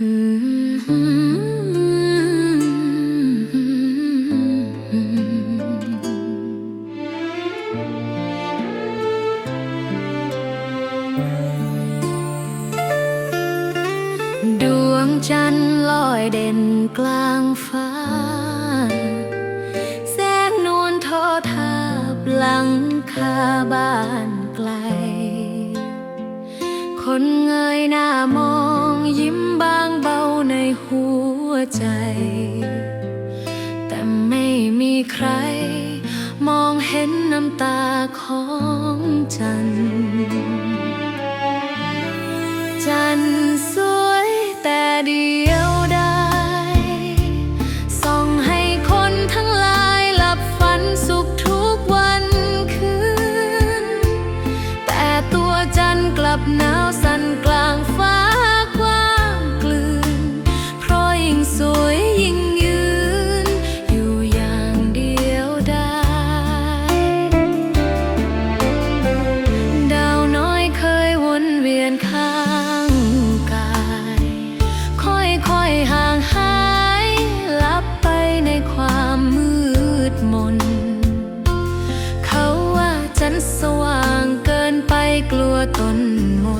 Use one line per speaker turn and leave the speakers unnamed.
ดวงจันทร์ลอยเด่นกลางฟ้า แสงนวลทอทาบหลังคาบ้านไกล คนเงยหน้ามองยิ้มบางเบาในหัวใจ แต่ไม่มีใคร มองเห็นน้ำตาของจัน จันทร์กลับหนาวสั่นกลางฟ้า กลัวตนมน